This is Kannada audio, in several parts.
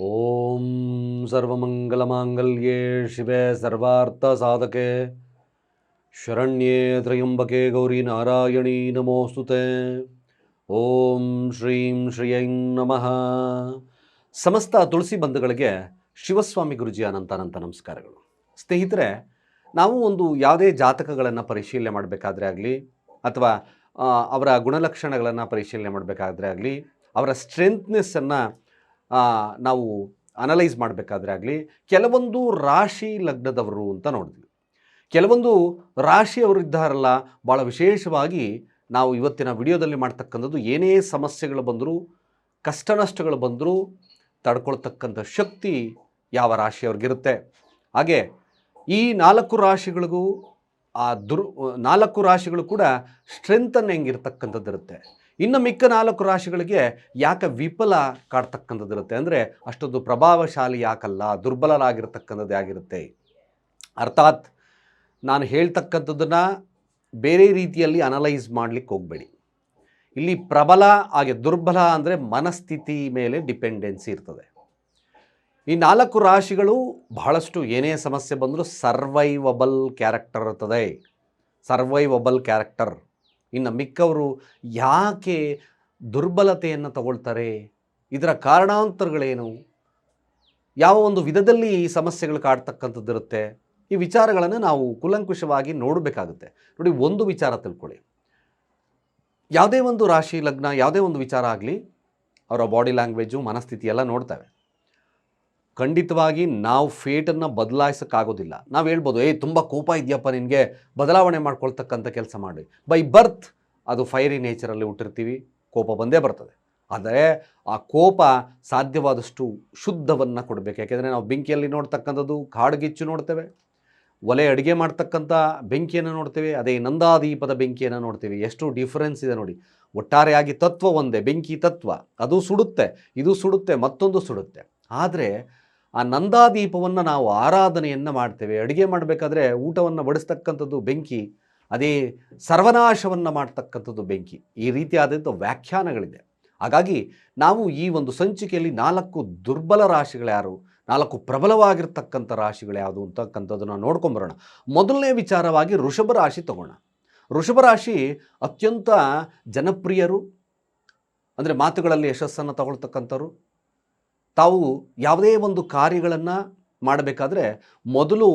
ಓಂ ಸರ್ವಮಂಗಲಮಾಂಗಲ್ಯೇ ಶಿವೆ ಸರ್ವಾರ್ಥಸಾಧಕೆ. ಶರಣ್ಯೇ ತ್ರಯಂಬಕೆ ಗೌರಿ ನಾರಾಯಣೀ ನಮೋಸ್ತುತೆ. ಓಂ ಶ್ರೀಂ ಶ್ರೀಯಂ ನಮಃ. ಸಮಸ್ತ ತುಳಸಿ ಬಂಧುಗಳಿಗೆ ಶಿವಸ್ವಾಮಿ ಗುರುಜಿ ಅನಂತ ಅನಂತ ನಮಸ್ಕಾರಗಳು. ಸ್ನೇಹಿತರೆ, ನಾವು ಒಂದು ಯಾವುದೇ ಜಾತಕಗಳನ್ನು ಪರಿಶೀಲನೆ ಮಾಡಬೇಕಾದ್ರೆ ಆಗಲಿ, ಅಥವಾ ಅವರ ಗುಣಲಕ್ಷಣಗಳನ್ನು ಪರಿಶೀಲನೆ ಮಾಡಬೇಕಾದ್ರೆ ಆಗಲಿ, ಅವರ ಸ್ಟ್ರೆಂತ್ನೆಸ್ಸನ್ನು ನಾವು ಅನಲೈಸ್ ಮಾಡಬೇಕಾದ್ರೆ ಆಗಲಿ, ಕೆಲವೊಂದು ರಾಶಿ ಲಗ್ನದವರು ಅಂತ ನೋಡಿದ್ವಿ. ಕೆಲವೊಂದು ರಾಶಿಯವರು ಇದ್ದಾರಲ್ಲ ಭಾಳ ವಿಶೇಷವಾಗಿ ನಾವು ಇವತ್ತಿನ ವಿಡಿಯೋದಲ್ಲಿ ಮಾಡ್ತಕ್ಕಂಥದ್ದು ಏನೇ ಸಮಸ್ಯೆಗಳು ಬಂದರೂ, ಕಷ್ಟ ನಷ್ಟಗಳು ಬಂದರೂ ತಡ್ಕೊಳ್ತಕ್ಕಂಥ ಶಕ್ತಿ ಯಾವ ರಾಶಿಯವ್ರಿಗಿರುತ್ತೆ. ಹಾಗೆ ಈ ನಾಲ್ಕು ರಾಶಿಗಳಿಗೂ ಆ ದುರ್, ನಾಲ್ಕು ರಾಶಿಗಳು ಕೂಡ ಸ್ಟ್ರೆಂತನ್ನು ಹೆಂಗಿರ್ತಕ್ಕಂಥದ್ದು ಇರುತ್ತೆ ಇನ್ನು ಮಿಕ್ಕ ನಾಲ್ಕು ರಾಶಿಗಳಿಗೆ ಯಾಕೆ ವಿಫಲ ಕಾಡ್ತಕ್ಕಂಥದ್ದಿರುತ್ತೆ ಅಂದರೆ ಅಷ್ಟೊಂದು ಪ್ರಭಾವಶಾಲಿ ಯಾಕಲ್ಲ, ದುರ್ಬಲರಾಗಿರ್ತಕ್ಕಂಥದ್ದು ಆಗಿರುತ್ತೆ. ಅರ್ಥಾತ್ ನಾನು ಹೇಳ್ತಕ್ಕಂಥದ್ದನ್ನು ಬೇರೆ ರೀತಿಯಲ್ಲಿ ಅನಲೈಸ್ ಮಾಡಲಿಕ್ಕೆ ಹೋಗಬೇಡಿ. ಇಲ್ಲಿ ಪ್ರಬಲ ಹಾಗೆ ದುರ್ಬಲ ಅಂದರೆ ಮನಸ್ಥಿತಿ ಮೇಲೆ ಡಿಪೆಂಡೆನ್ಸಿ ಇರ್ತದೆ. ಈ ನಾಲ್ಕು ರಾಶಿಗಳು ಬಹಳಷ್ಟು ಏನೇ ಸಮಸ್ಯೆ ಬಂದರೂ ಸರ್ವೈವಬಲ್ ಕ್ಯಾರೆಕ್ಟರ್ ಇರ್ತದೆ. Survivable character. ಇನ್ನು ಮಿಕ್ಕವರು ಯಾಕೆ ದುರ್ಬಲತೆಯನ್ನು ತಗೊಳ್ತಾರೆ? ಇದರ ಕಾರಣಾಂತರಗಳೇನು? ಯಾವ ಒಂದು ವಿಧದಲ್ಲಿ ಈ ಸಮಸ್ಯೆಗಳು ಕಾಡ್ತಕ್ಕಂಥದ್ದಿರುತ್ತೆ? ಈ ವಿಚಾರಗಳನ್ನು ನಾವು ಕುಲಂಕುಷವಾಗಿ ನೋಡಬೇಕಾಗುತ್ತೆ. ನೋಡಿ, ಒಂದು ವಿಚಾರ ತಿಳ್ಕೊಳ್ಳಿ. ಯಾವುದೇ ಒಂದು ರಾಶಿ ಲಗ್ನ, ಯಾವುದೇ ಒಂದು ವಿಚಾರ ಆಗಲಿ, ಅವರ ಬಾಡಿ ಲ್ಯಾಂಗ್ವೇಜು ಮನಸ್ಥಿತಿ ಎಲ್ಲ ನೋಡ್ತವೆ. ಖಂಡಿತವಾಗಿ ನಾವು ಫೇಟನ್ನು ಬದಲಾಯಿಸೋಕ್ಕಾಗೋದಿಲ್ಲ. ನಾವು ಹೇಳ್ಬೋದು, ಏಯ್, ತುಂಬ ಕೋಪ ಇದೆಯಪ್ಪ ನಿನಗೆ, ಬದಲಾವಣೆ ಮಾಡ್ಕೊಳ್ತಕ್ಕಂಥ ಕೆಲಸ ಮಾಡಿ. ಬೈ ಬರ್ತ್ ಅದು ಫೈರಿ ನೇಚರಲ್ಲಿ ಹುಟ್ಟಿರ್ತೀವಿ, ಕೋಪ ಬಂದೇ ಬರ್ತದೆ. ಆದರೆ ಆ ಕೋಪ ಸಾಧ್ಯವಾದಷ್ಟು ಶುದ್ಧವನ್ನು ಕೊಡಬೇಕು. ಯಾಕೆಂದರೆ ನಾವು ಬೆಂಕಿಯಲ್ಲಿ ನೋಡ್ತಕ್ಕಂಥದ್ದು, ಕಾಡುಗಿಚ್ಚು ನೋಡ್ತೇವೆ. ಒಲೆ ಅಡುಗೆ ಮಾಡ್ತಕ್ಕಂಥ ಬೆಂಕಿಯನ್ನು ನೋಡ್ತೇವೆ, ಅದೇ ನಂದಾದೀಪದ ಬೆಂಕಿಯನ್ನು ನೋಡ್ತೀವಿ. ಎಷ್ಟು ಡಿಫರೆನ್ಸ್ ಇದೆ ನೋಡಿ. ಒಟ್ಟಾರೆಯಾಗಿ ತತ್ವ ಒಂದೇ, ಬೆಂಕಿ ತತ್ವ. ಅದು ಸುಡುತ್ತೆ, ಇದು ಸುಡುತ್ತೆ, ಮತ್ತೊಂದು ಸುಡುತ್ತೆ. ಆದರೆ ಆ ನಂದಾದೀಪವನ್ನು ನಾವು ಆರಾಧನೆಯನ್ನು ಮಾಡ್ತೇವೆ. ಅಡುಗೆ ಮಾಡಬೇಕಾದ್ರೆ ಊಟವನ್ನು ಬಡಿಸ್ತಕ್ಕಂಥದ್ದು ಬೆಂಕಿ, ಅದೇ ಸರ್ವನಾಶವನ್ನು ಮಾಡ್ತಕ್ಕಂಥದ್ದು ಬೆಂಕಿ. ಈ ರೀತಿಯಾದಂಥ ವ್ಯಾಖ್ಯಾನಗಳಿದೆ. ಹಾಗಾಗಿ ನಾವು ಈ ಒಂದು ಸಂಚಿಕೆಯಲ್ಲಿ ನಾಲ್ಕು ದುರ್ಬಲ ರಾಶಿಗಳ್ಯಾರು ನಾಲ್ಕು ಪ್ರಬಲವಾಗಿರ್ತಕ್ಕಂಥ ರಾಶಿಗಳು ಯಾವುದು ಅಂತಕ್ಕಂಥದ್ದನ್ನು ನೋಡ್ಕೊಂಬರೋಣ. ಮೊದಲನೇ ವಿಚಾರವಾಗಿ ಋಷಭ ರಾಶಿ ತಗೋಣ. ಋಷಭ ರಾಶಿ ಅತ್ಯಂತ ಜನಪ್ರಿಯರು, ಅಂದರೆ ಮಾತುಗಳಲ್ಲಿ ಯಶಸ್ಸನ್ನು ತಗೊಳ್ತಕ್ಕಂಥವ್ರು ತಾವು ಯಾವುದೇ ಒಂದು ಕಾರ್ಯಗಳನ್ನು ಮಾಡಬೇಕಾದ್ರೆ ಮೊದಲು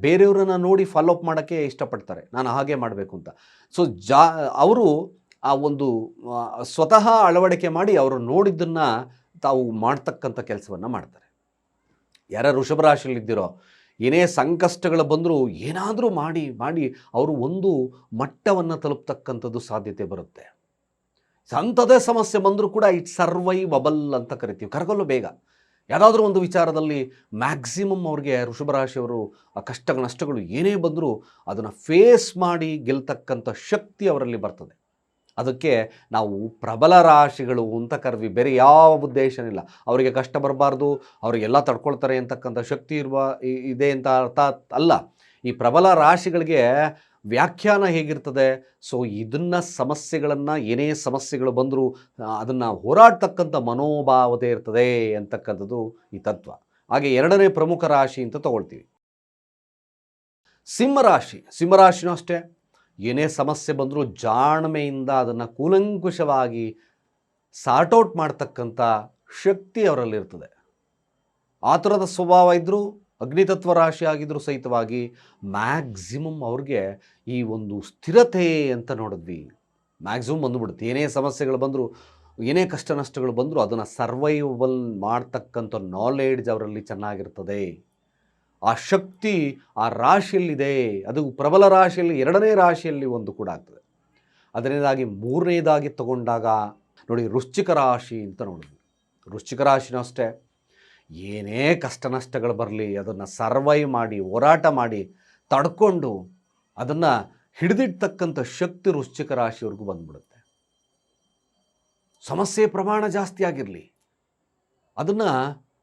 ಬೇರೆಯವರನ್ನು ನೋಡಿ ಫಾಲೋಅಪ್ ಮಾಡೋಕ್ಕೆ ಇಷ್ಟಪಡ್ತಾರೆ. ನಾನು ಹಾಗೆ ಮಾಡಬೇಕು ಅಂತ. ಸೊ ಜಾ, ಅವರು ಆ ಒಂದು ಸ್ವತಃ ಅಳವಡಿಕೆ ಮಾಡಿ ಅವರು ನೋಡಿದ್ದನ್ನು ತಾವು ಮಾಡ್ತಕ್ಕಂಥ ಕೆಲಸವನ್ನು ಮಾಡ್ತಾರೆ. ಯಾರ ಋಷಭ ರಾಶಿಯಲ್ಲಿದ್ದಿರೋ, ಏನೇ ಸಂಕಷ್ಟಗಳು ಬಂದರೂ ಏನಾದರೂ ಮಾಡಿ ಮಾಡಿ ಅವರು ಒಂದು ಮಟ್ಟವನ್ನು ತಲುಪ್ತಕ್ಕಂಥದ್ದು ಸಾಧ್ಯತೆ ಬರುತ್ತೆ. ಅಂಥದ್ದೇ ಸಮಸ್ಯೆ ಬಂದರೂ ಕೂಡ ಇಟ್ ಸರ್ವೈವಬಲ್ ಅಂತ ಕರಿತೀವಿ. ಕರಗಲ್ಲು ಬೇಗ. ಯಾವುದಾದ್ರೂ ಒಂದು ವಿಚಾರದಲ್ಲಿ ಮ್ಯಾಕ್ಸಿಮಮ್ ಅವ್ರಿಗೆ ವೃಷಭ ರಾಶಿಯವರು ಆ ಕಷ್ಟ ನಷ್ಟಗಳು ಏನೇ ಬಂದರೂ ಅದನ್ನು ಫೇಸ್ ಮಾಡಿ ಗೆಲ್ತಕ್ಕಂಥ ಶಕ್ತಿ ಅವರಲ್ಲಿ ಬರ್ತದೆ. ಅದಕ್ಕೆ ನಾವು ಪ್ರಬಲ ರಾಶಿಗಳು ಅಂತ ಕರೆದ್ವಿ. ಬೇರೆ ಯಾವ ಉದ್ದೇಶನಿಲ್ಲ ಅವರಿಗೆ ಕಷ್ಟ ಬರಬಾರ್ದು. ಅವರಿಗೆಲ್ಲ ತಡ್ಕೊಳ್ತಾರೆ ಅಂತಕ್ಕಂಥ ಶಕ್ತಿ ಇರುವ ಇದೆ ಅಂತ ಅರ್ಥ ಅಲ್ಲ. ಈ ಪ್ರಬಲ ರಾಶಿಗಳಿಗೆ ವ್ಯಾಖ್ಯಾನ ಹೇಗಿರ್ತದೆ? ಸೊ ಇದನ್ನು ಸಮಸ್ಯೆಗಳನ್ನು ಏನೇ ಸಮಸ್ಯೆಗಳು ಬಂದರೂ, ಅದನ್ನು ಹೋರಾಡ್ತಕ್ಕಂಥ ಮನೋಭಾವತೆ ಇರ್ತದೆ ಅಂತಕ್ಕಂಥದ್ದು ಈ ತತ್ವ. ಹಾಗೆ ಎರಡನೇ ಪ್ರಮುಖ ರಾಶಿ ಅಂತ ತಗೊಳ್ತೀವಿ. ಸಿಂಹರಾಶಿ ಸಿಂಹರಾಶಿನೂ ಅಷ್ಟೇ. ಏನೇ ಸಮಸ್ಯೆ ಬಂದರೂ ಜಾಣ್ಮೆಯಿಂದ ಅದನ್ನು ಕೂಲಂಕುಷವಾಗಿ ಸಾರ್ಟ್ಔಟ್ ಮಾಡ್ತಕ್ಕಂಥ ಶಕ್ತಿ ಅವರಲ್ಲಿರ್ತದೆ. ಆತುರದ ಸ್ವಭಾವ ಇದ್ದರೂ ಅಗ್ನಿತತ್ವ ರಾಶಿ ಆಗಿದ್ದರೂ ಸಹಿತವಾಗಿ ಮ್ಯಾಕ್ಸಿಮಮ್ ಅವ್ರಿಗೆ ಈ ಒಂದು ಸ್ಥಿರತೆ ಅಂತ ನೋಡಿದ್ವಿ. ಮ್ಯಾಕ್ಸಿಮಮ್ ಬಂದುಬಿಡುತ್ತೆ. ಏನೇ ಸಮಸ್ಯೆಗಳು ಬಂದರೂ, ಏನೇ ಕಷ್ಟ ನಷ್ಟಗಳು ಬಂದರೂ ಅದನ್ನು ಸರ್ವೈವಲ್ ಮಾಡ್ತಕ್ಕಂಥ ನಾಲೆಡ್ಜ್ ಅವರಲ್ಲಿ ಚೆನ್ನಾಗಿರ್ತದೆ. ಆ ಶಕ್ತಿ ಆ ರಾಶಿಯಲ್ಲಿದೆ. ಅದು ಪ್ರಬಲ ರಾಶಿಯಲ್ಲಿ, ಎರಡನೇ ರಾಶಿಯಲ್ಲಿ ಒಂದು ಕೂಡ ಆಗ್ತದೆ. ಅದರಿಂದಾಗಿ ಮೂರನೇದಾಗಿ ತಗೊಂಡಾಗ, ನೋಡಿ ವೃಶ್ಚಿಕ ರಾಶಿ ಅಂತ ನೋಡಿದ್ವಿ. ವೃಶ್ಚಿಕ ರಾಶಿನೂ ಅಷ್ಟೇ. ಏನೇ ಕಷ್ಟ ನಷ್ಟಗಳು ಬರಲಿ, ಅದನ್ನು ಸರ್ವೈವ್ ಮಾಡಿ, ಹೋರಾಟ ಮಾಡಿ ತಡ್ಕೊಂಡು ಅದನ್ನು ಹಿಡಿದಿಡ್ತಕ್ಕಂಥ ಶಕ್ತಿ ವೃಶ್ಚಿಕ ರಾಶಿಯವ್ರಿಗೂ ಬಂದ್ಬಿಡುತ್ತೆ. ಸಮಸ್ಯೆ ಪ್ರಮಾಣ ಜಾಸ್ತಿ ಆಗಿರಲಿ. ಅದನ್ನು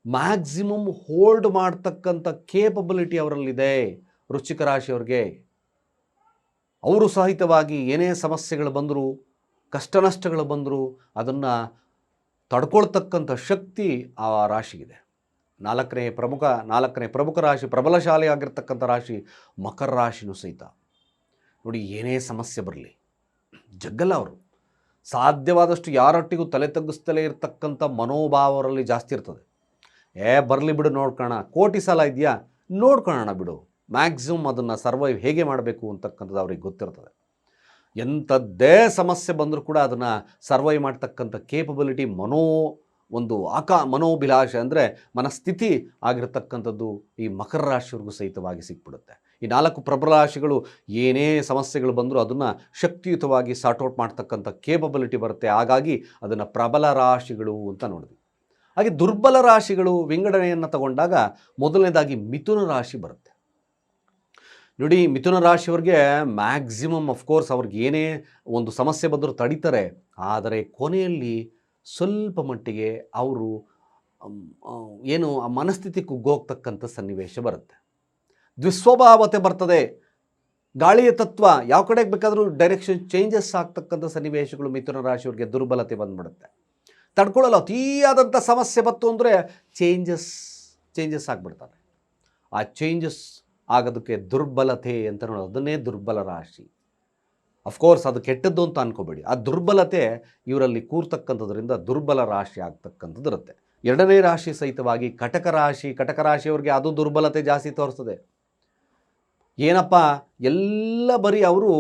ಮ್ಯಾಕ್ಸಿಮಮ್ ಹೋಲ್ಡ್ ಮಾಡ್ತಕ್ಕಂಥ ಕೇಪಬಿಲಿಟಿ ಅವರಲ್ಲಿದೆ ರುಚಿಕ ರಾಶಿಯವ್ರಿಗೆ. ಅವರು ಸಹಿತವಾಗಿ ಏನೇ ಸಮಸ್ಯೆಗಳು ಬಂದರೂ ಕಷ್ಟ ನಷ್ಟಗಳು ಬಂದರೂ ಅದನ್ನು ತಡ್ಕೊಳ್ತಕ್ಕಂಥ ಶಕ್ತಿ ಆ ರಾಶಿಗಿದೆ. ನಾಲ್ಕನೇ ಪ್ರಮುಖ ನಾಲ್ಕನೇ ಪ್ರಮುಖ ರಾಶಿ, ಪ್ರಬಲಶಾಲಿ ಆಗಿರ್ತಕ್ಕಂಥ ರಾಶಿ ಮಕರ ರಾಶಿನೂ ಸಹಿತ. ನೋಡಿ, ಏನೇ ಸಮಸ್ಯೆ ಬರಲಿ, ಜಗ್ಗಲ್ಲ ಅವರು. ಸಾಧ್ಯವಾದಷ್ಟು ಯಾರೊಟ್ಟಿಗೂ ತಲೆ ತಗ್ಗಿಸ್ತಲೇ ಇರತಕ್ಕಂಥ ಮನೋಭಾವರಲ್ಲಿ ಜಾಸ್ತಿ ಇರ್ತದೆ. ಏ, ಬರಲಿ ಬಿಡು, ನೋಡ್ಕೋಣ. ಕೋಟಿ ಸಾಲ ಇದೆಯಾ? ನೋಡ್ಕೊಳ್ಳೋಣ ಬಿಡು. ಮ್ಯಾಕ್ಸಿಮಮ್ ಅದನ್ನು ಸರ್ವೈವ್ ಹೇಗೆ ಮಾಡಬೇಕು ಅಂತಕ್ಕಂಥದ್ದು ಅವ್ರಿಗೆ ಗೊತ್ತಿರ್ತದೆ. ಎಂಥದ್ದೇ ಸಮಸ್ಯೆ ಬಂದರೂ ಕೂಡ ಅದನ್ನು ಸರ್ವೈವ್ ಮಾಡ್ತಕ್ಕಂಥ ಕೇಪಬಿಲಿಟಿ ಮನೋ ಒಂದು ಆಕಾ ಮನೋಭಿಲಾಷೆ ಅಂದರೆ ಮನಸ್ಥಿತಿ ಆಗಿರತಕ್ಕಂಥದ್ದು ಈ ಮಕರ ರಾಶಿಯವ್ರಿಗೂ ಸಹಿತವಾಗಿ ಸಿಕ್ಬಿಡುತ್ತೆ. ಈ ನಾಲ್ಕು ಪ್ರಬಲ ರಾಶಿಗಳು ಏನೇ ಸಮಸ್ಯೆಗಳು ಬಂದರೂ ಅದನ್ನು ಶಕ್ತಿಯುತವಾಗಿ ಸಾರ್ಟ್ಔಟ್ ಮಾಡ್ತಕ್ಕಂಥ ಕೇಪಬಿಲಿಟಿ ಬರುತ್ತೆ. ಹಾಗಾಗಿ ಅದನ್ನು ಪ್ರಬಲ ರಾಶಿಗಳು ಅಂತ ನೋಡಿದ್ವಿ. ಹಾಗೆ ದುರ್ಬಲ ರಾಶಿಗಳು ವಿಂಗಡಣೆಯನ್ನು ತಗೊಂಡಾಗ ಮೊದಲನೇದಾಗಿ ಮಿಥುನ ರಾಶಿ ಬರುತ್ತೆ. ನೋಡಿ, ಮಿಥುನ ರಾಶಿಯವ್ರಿಗೆ ಮ್ಯಾಕ್ಸಿಮಮ್ ಅಫ್ಕೋರ್ಸ್ ಅವ್ರಿಗೆ ಏನೇ ಒಂದು ಸಮಸ್ಯೆ ಬಂದರೂ ತಡೀತಾರೆ. ಆದರೆ ಕೊನೆಯಲ್ಲಿ ಸ್ವಲ್ಪ ಮಟ್ಟಿಗೆ ಅವರು ಏನು ಆ ಮನಸ್ಥಿತಿ ಕುಗ್ಗೋಗ್ತಕ್ಕಂಥ ಸನ್ನಿವೇಶ ಬರುತ್ತೆ. ದ್ವಿಸ್ವಭಾವತೆ ಬರ್ತದೆ. ಗಾಳಿಯ ತತ್ವ ಯಾವ ಕಡೆಗೆ ಬೇಕಾದರೂ ಡೈರೆಕ್ಷನ್ ಚೇಂಜಸ್ ಆಗ್ತಕ್ಕಂಥ ಸನ್ನಿವೇಶಗಳು ಮಿಥುನ ರಾಶಿಯವ್ರಿಗೆ ದುರ್ಬಲತೆ ಬಂದ್ಬಿಡುತ್ತೆ. ತಡ್ಕೊಳ್ಳಲ್ಲ ಅತಿಯಾದಂಥ ಸಮಸ್ಯೆ ಬಂತು ಅಂದರೆ ಚೇಂಜಸ್ ಚೇಂಜಸ್ ಆಗಿಬಿಡ್ತಾರೆ ಆ ಚೇಂಜಸ್ ಆಗೋದಕ್ಕೆ ದುರ್ಬಲತೆ ಅಂತ ನೋಡೋದು. ಅದನ್ನೇ ದುರ್ಬಲ ರಾಶಿ. ಅಫ್ಕೋರ್ಸ್ ಅದು ಕೆಟ್ಟದ್ದು ಅಂತ ಅನ್ಕೋಬೇಡಿ. ಆ ದುರ್ಬಲತೆ ಇವರಲ್ಲಿ ಕೂರ್ತಕ್ಕಂಥದ್ರಿಂದ ದುರ್ಬಲ ರಾಶಿ ಆಗ್ತಕ್ಕಂಥದ್ದು ಇರುತ್ತೆ. ಎರಡನೇ ರಾಶಿ ಸಹಿತವಾಗಿ ಕಟಕ ರಾಶಿ, ಕಟಕ ರಾಶಿಯವ್ರಿಗೆ ಅದು ದುರ್ಬಲತೆ ಜಾಸ್ತಿ ತೋರಿಸ್ತದೆ. ಏನಪ್ಪ, ಎಲ್ಲ ಬರೀ ಅವರು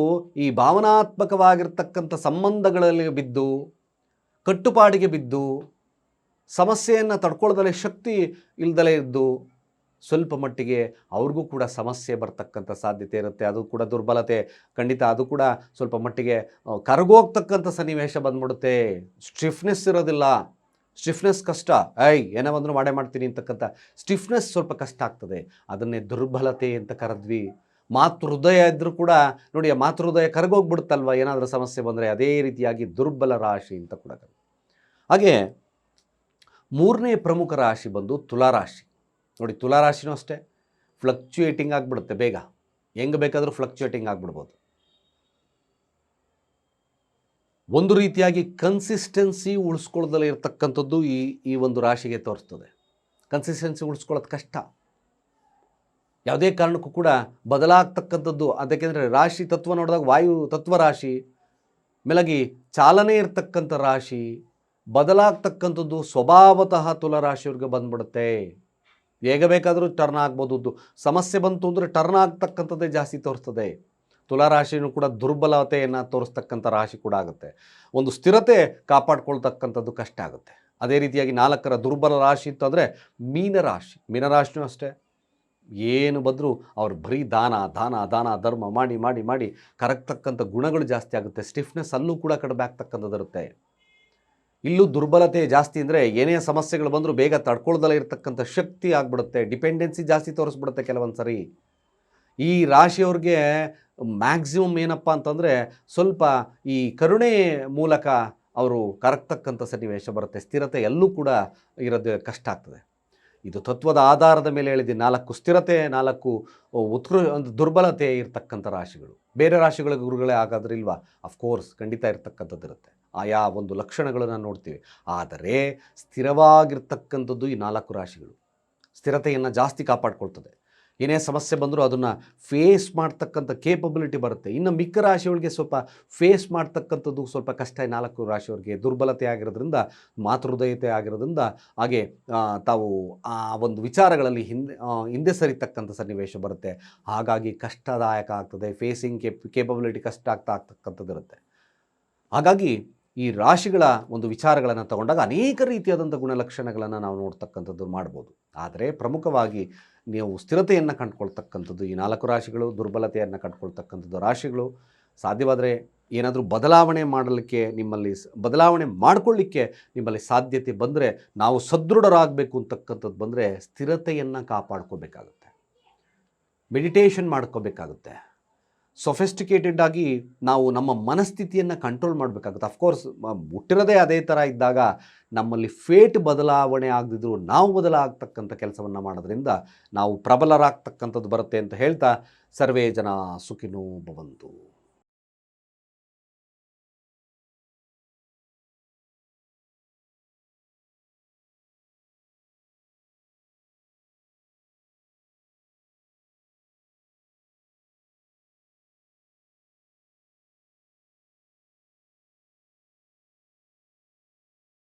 ಈ ಭಾವನಾತ್ಮಕವಾಗಿರ್ತಕ್ಕಂಥ ಸಂಬಂಧಗಳಲ್ಲಿ ಬಿದ್ದು, ಕಟ್ಟುಪಾಡಿಗೆ ಬಿದ್ದು, ಸಮಸ್ಯೆಯನ್ನು ತಡ್ಕೊಳ್ಳದಲೇ ಶಕ್ತಿ ಇಲ್ಲದಲೇ ಇದ್ದು ಸ್ವಲ್ಪ ಮಟ್ಟಿಗೆ ಅವ್ರಿಗೂ ಕೂಡ ಸಮಸ್ಯೆ ಬರ್ತಕ್ಕಂಥ ಸಾಧ್ಯತೆ ಇರುತ್ತೆ. ಅದು ಕೂಡ ದುರ್ಬಲತೆ. ಖಂಡಿತ ಅದು ಕೂಡ ಸ್ವಲ್ಪ ಮಟ್ಟಿಗೆ ಕರಗೋಗ್ತಕ್ಕಂಥ ಸನ್ನಿವೇಶ ಬಂದ್ಬಿಡುತ್ತೆ. ಸ್ಟಿಫ್ನೆಸ್ ಇರೋದಿಲ್ಲ. ಸ್ಟಿಫ್ನೆಸ್ ಕಷ್ಟ. ಐ ಏನೋ ಬಂದರೂ ಮಾಡೇ ಮಾಡ್ತೀನಿ ಅಂತಕ್ಕಂಥ ಸ್ಟಿಫ್ನೆಸ್ ಸ್ವಲ್ಪ ಕಷ್ಟ ಆಗ್ತದೆ. ಅದನ್ನೇ ದುರ್ಬಲತೆ ಅಂತ ಕರೆದ್ವಿ. ಮಾತೃ ಹೃದಯ ಇದ್ದರೂ ಕೂಡ, ನೋಡಿ ಮಾತೃ ಹೃದಯ ಕರಗೋಗ್ಬಿಡುತ್ತಲ್ವ? ಏನಾದರೂ ಸಮಸ್ಯೆ ಬಂದರೆ ಅದೇ ರೀತಿಯಾಗಿ ದುರ್ಬಲ ರಾಶಿ ಅಂತ ಕೂಡ. ಹಾಗೆ ಮೂರನೇ ಪ್ರಮುಖ ರಾಶಿ ಬಂದು ತುಲಾರಾಶಿ ನೋಡಿ ತುಲಾರಾಶಿನೂ ಅಷ್ಟೇ. ಫ್ಲಕ್ಚುಯೇಟಿಂಗ್ ಆಗಿಬಿಡುತ್ತೆ ಬೇಗ. ಹೆಂಗೆ ಬೇಕಾದರೂ ಫ್ಲಕ್ಚುಯೇಟಿಂಗ್ ಆಗಿಬಿಡ್ಬೋದು. ಒಂದು ರೀತಿಯಾಗಿ ಕನ್ಸಿಸ್ಟೆನ್ಸಿ ಉಳಿಸ್ಕೊಳ್ಳೋದಲ್ಲಿ ಇರತಕ್ಕಂಥದ್ದು ಈ ಈ ಒಂದು ರಾಶಿಗೆ ತೋರಿಸ್ತದೆ. ಕನ್ಸಿಸ್ಟೆನ್ಸಿ ಉಳಿಸ್ಕೊಳ್ಳೋದು ಕಷ್ಟ. ಯಾವುದೇ ಕಾರಣಕ್ಕೂ ಕೂಡ ಬದಲಾಗ್ತಕ್ಕಂಥದ್ದು, ಅದಕ್ಕೆಂದರೆ ರಾಶಿ ತತ್ವ ನೋಡಿದಾಗ ವಾಯು ತತ್ವ ರಾಶಿ, ಮೇಲಾಗಿ ಚಾಲನೆ ಇರತಕ್ಕಂಥ ರಾಶಿ, ಬದಲಾಗ್ತಕ್ಕಂಥದ್ದು ಸ್ವಭಾವತಃ ತುಲಾರಾಶಿಯವ್ರಿಗೆ ಬಂದ್ಬಿಡುತ್ತೆ. ಹೇಗೆ ಬೇಕಾದರೂ ಟರ್ನ್ ಆಗ್ಬೋದು ಸಮಸ್ಯೆ ಬಂತು ಅಂದರೆ ಟರ್ನ್ ಆಗ್ತಕ್ಕಂಥದ್ದೇ ಜಾಸ್ತಿ ತೋರಿಸ್ತದೆ. ತುಲಾರಾಶಿನೂ ಕೂಡ ದುರ್ಬಲತೆಯನ್ನು ತೋರಿಸ್ತಕ್ಕಂಥ ರಾಶಿ ಕೂಡ ಆಗುತ್ತೆ. ಒಂದು ಸ್ಥಿರತೆ ಕಾಪಾಡ್ಕೊಳ್ತಕ್ಕಂಥದ್ದು ಕಷ್ಟ ಆಗುತ್ತೆ. ಅದೇ ರೀತಿಯಾಗಿ ನಾಲ್ಕರ ದುರ್ಬಲ ರಾಶಿ ಅಂತಂದರೆ ಮೀನರಾಶಿ ಮೀನರಾಶಿನೂ ಅಷ್ಟೇ. ಏನು ಬಂದರೂ ಅವ್ರು ಬರೀ ದಾನ ದಾನ ದಾನ, ಧರ್ಮ, ಮಾಡಿ ಮಾಡಿ ಮಾಡಿ ಕರಗ್ತಕ್ಕಂಥ ಗುಣಗಳು ಜಾಸ್ತಿ ಆಗುತ್ತೆ. ಸ್ಟಿಫ್ನೆಸ್ ಅಲ್ಲೂ ಕೂಡ ಕಡಿಮೆ ಆಗ್ತಕ್ಕಂಥದ್ದು ಇರುತ್ತೆ. ಇಲ್ಲೂ ದುರ್ಬಲತೆ ಜಾಸ್ತಿ ಅಂದರೆ ಏನೇ ಸಮಸ್ಯೆಗಳು ಬಂದರೂ ಬೇಗ ತಡ್ಕೊಳ್ದಲೇ ಇರತಕ್ಕಂಥ ಶಕ್ತಿ ಆಗ್ಬಿಡುತ್ತೆ ಡಿಪೆಂಡೆನ್ಸಿ ಜಾಸ್ತಿ ತೋರಿಸ್ಬಿಡುತ್ತೆ ಕೆಲವೊಂದು ಸರಿ. ಈ ರಾಶಿಯವ್ರಿಗೆ ಮ್ಯಾಕ್ಸಿಮಮ್ ಏನಪ್ಪ ಅಂತಂದರೆ ಸ್ವಲ್ಪ ಈ ಕರುಣೆ ಮೂಲಕ ಅವರು ಕರಗ್ತಕ್ಕಂಥ ಸನ್ನಿವೇಶ ಬರುತ್ತೆ, ಸ್ಥಿರತೆ ಎಲ್ಲೂ ಕೂಡ ಇರೋದು ಕಷ್ಟ ಆಗ್ತದೆ. ಇದು ತತ್ವದ ಆಧಾರದ ಮೇಲೆ ಹೇಳಿದ್ದೀನಿ, ನಾಲ್ಕು ಸ್ಥಿರತೆ, ನಾಲ್ಕು ಉತ್ಕೃ, ಒಂದು ದುರ್ಬಲತೆ ಇರತಕ್ಕಂಥ ರಾಶಿಗಳು. ಬೇರೆ ರಾಶಿಗಳ ಗುರುಗಳೇ ಆಗಾದ್ರೂ ಇಲ್ವಾ? ಅಫ್ಕೋರ್ಸ್ ಖಂಡಿತ ಇರತಕ್ಕಂಥದ್ದು ಇರುತ್ತೆ ಆಯಾ ಒಂದು ಲಕ್ಷಣಗಳನ್ನು ನೋಡ್ತೀವಿ. ಆದರೆ ಸ್ಥಿರವಾಗಿರ್ತಕ್ಕಂಥದ್ದು ಈ ನಾಲ್ಕು ರಾಶಿಗಳು. ಸ್ಥಿರತೆಯನ್ನು ಜಾಸ್ತಿ ಕಾಪಾಡಿಕೊಳ್ತದೆ. ಏನೇ ಸಮಸ್ಯೆ ಬಂದರೂ ಅದನ್ನು ಫೇಸ್ ಮಾಡ್ತಕ್ಕಂಥ ಕೇಪಬಿಲಿಟಿ ಬರುತ್ತೆ. ಇನ್ನು ಮಿಕ್ಕ ರಾಶಿಗಳಿಗೆ ಸ್ವಲ್ಪ ಫೇಸ್ ಮಾಡ್ತಕ್ಕಂಥದ್ದು ಸ್ವಲ್ಪ ಕಷ್ಟ. ನಾಲ್ಕು ರಾಶಿಯವರಿಗೆ ದುರ್ಬಲತೆ ಆಗಿರೋದ್ರಿಂದ, ಮಾತೃದಯತೆ ಆಗಿರೋದ್ರಿಂದ, ಹಾಗೆ ತಾವು, ಆ, ಒಂದು ವಿಚಾರಗಳಲ್ಲಿ ಹಿಂದೆ ಹಿಂದೆ ಸರಿತಕ್ಕಂಥ ಸನ್ನಿವೇಶ ಬರುತ್ತೆ. ಹಾಗಾಗಿ ಕಷ್ಟದಾಯಕ ಆಗ್ತದೆ. ಫೇಸಿಂಗ್ ಕೇಪ್ ಕೇಪಬಿಲಿಟಿ ಕಷ್ಟ ಆಗ್ತಾ ಆಗ್ತಕ್ಕಂಥದ್ದು ಇರುತ್ತೆ ಹಾಗಾಗಿ ಈ ರಾಶಿಗಳ ಒಂದು ವಿಚಾರಗಳನ್ನು ತಗೊಂಡಾಗ ಅನೇಕ ರೀತಿಯಾದಂಥ ಗುಣಲಕ್ಷಣಗಳನ್ನು ನಾವು ನೋಡ್ತಕ್ಕಂಥದ್ದು ಮಾಡ್ಬೋದು. ಆದರೆ ಪ್ರಮುಖವಾಗಿ ನೀವು ಸ್ಥಿರತೆಯನ್ನು ಕಂಡುಕೊಳ್ತಕ್ಕಂಥದ್ದು, ಈ ನಾಲ್ಕು ರಾಶಿಗಳು, ದುರ್ಬಲತೆಯನ್ನು ಕಂಡುಕೊಳ್ತಕ್ಕಂಥದ್ದು ರಾಶಿಗಳು, ಸಾಧ್ಯವಾದರೆ ಏನಾದರೂ ಬದಲಾವಣೆ ಮಾಡಲಿಕ್ಕೆ ನಿಮ್ಮಲ್ಲಿ ಬದಲಾವಣೆ ಮಾಡಿಕೊಳ್ಳಿಕ್ಕೆ ನಿಮ್ಮಲ್ಲಿ ಸಾಧ್ಯತೆ ಬಂದರೆ ನಾವು ಸದೃಢರಾಗಬೇಕು ಅಂತಕ್ಕಂಥದ್ದು ಬಂದರೆ ಸ್ಥಿರತೆಯನ್ನು ಕಾಪಾಡ್ಕೋಬೇಕಾಗುತ್ತೆ. ಮೆಡಿಟೇಷನ್ ಮಾಡ್ಕೋಬೇಕಾಗುತ್ತೆ. ಸೊಫೆಸ್ಟಿಕೇಟೆಡ್ ಆಗಿ ನಾವು ನಮ್ಮ ಮನಸ್ಥಿತಿಯನ್ನು ಕಂಟ್ರೋಲ್ ಮಾಡಬೇಕಾಗುತ್ತೆ. ಅಫ್ಕೋರ್ಸ್ ಹುಟ್ಟಿರೋದೇ ಅದೇ ಥರ ಇದ್ದಾಗ ನಮ್ಮಲ್ಲಿ ಫೇಟ್ ಬದಲಾವಣೆ ಆಗದಿದ್ರು ನಾವು ಬದಲಾಗ್ತಕ್ಕಂಥ ಕೆಲಸವನ್ನು ಮಾಡೋದ್ರಿಂದ ನಾವು ಪ್ರಬಲರಾಗ್ತಕ್ಕಂಥದ್ದು ಬರುತ್ತೆ ಅಂತ ಹೇಳ್ತಾ ಸರ್ವೇ ಜನ ಸುಖಿನೋ ಭವಂತು.